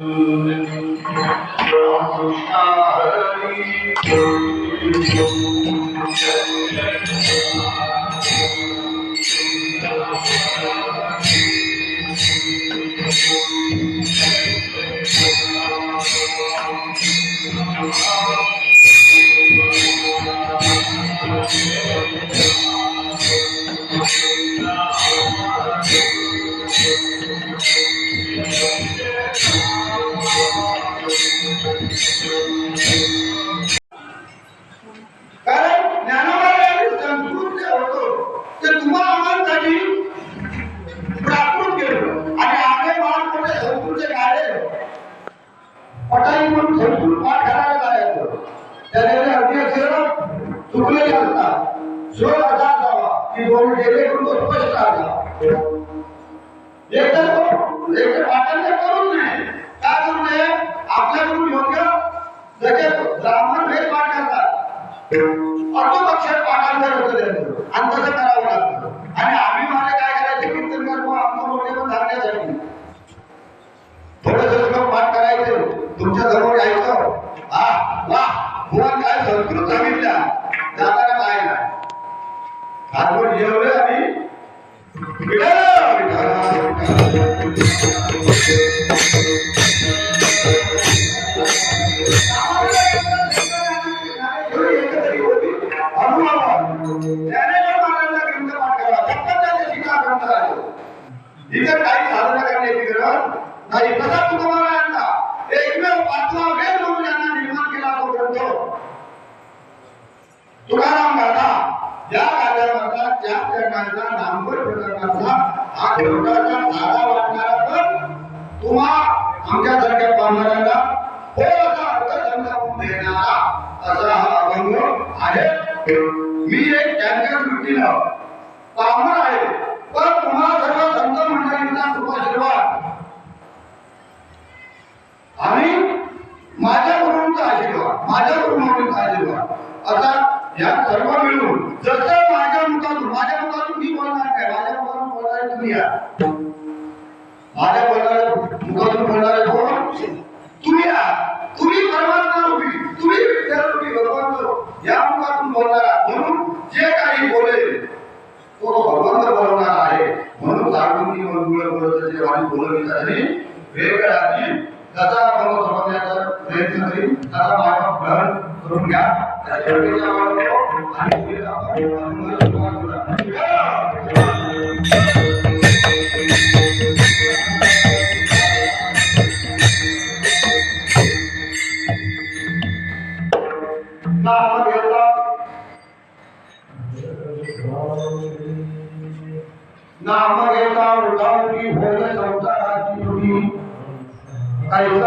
Thank you. कारण ज्ञानोबाई संस्कृत होतो ते आम्हासाठी केलं आणि मोठे संस्कृतचे काढले पटाई म्हणून संस्कृत पाठ करायला त्याने अगदी अक्षर चुकलेले असतात स्वर असा असावा की गेले तो स्पष्ट असावा एकतर एकतर अर्थोपक्षात पाठांतर होतं त्यांचं आणि तसं करावं लागतं. आणि आम्ही मला काय करायचं? कीर्तन करतो आमचं मोठे धरण्यासाठी थोडस श्लोक पाठ करायचं. तुमच्या जवळ यायचं. हा वा बुवा काय संस्कृत सांगितल्या जाताना काय ना हातवर जेवले आणि विठ्ठल, विठ्ठल, विठ्ठल. इतर काही साधना तुकाराम ज्या नामवर प्रकरणाचा हा साधा वाटणारा पण तुम्हा आमच्यासारख्या पाहणाऱ्यांना हो असा अर्थ समजावून देणारा असा हा अभंग आहे. मी एक त्यांच्या दृष्टीनं पाहणार आहे. पण तुम्हाला सर्व संत मंडळींचा कृपाशीर्वाद आणि माझ्या गुरुंचा आशीर्वाद माझ्या गुरुमाऊलींचा आशीर्वाद आता या सर्व मिळून जसं माझ्या मुखातून माझ्या मुखातून मी बोलणार काय माझ्या मुखातून बोलणार तुम्ही या. माझ्या बोलणारे मुखातून बोलणारे कोण? तुम्ही या. तुम्ही परमात्मा रूपी तुम्ही विठ्ठल रूपी भगवंत या मुखातून बोलणारा. म्हणून जे काही बोलेल तो भगवंत बोलणार आहे. म्हणून साधून ती मुलं बोलत असेल आणि बोलवित असेल वेगळ्या त्याचा आपण समजण्याचा प्रयत्न करीन त्याचा माझा ग्रहण करून घ्या आणि नाम घेता उदाहरणी होय संसाराची तुझी Kayu.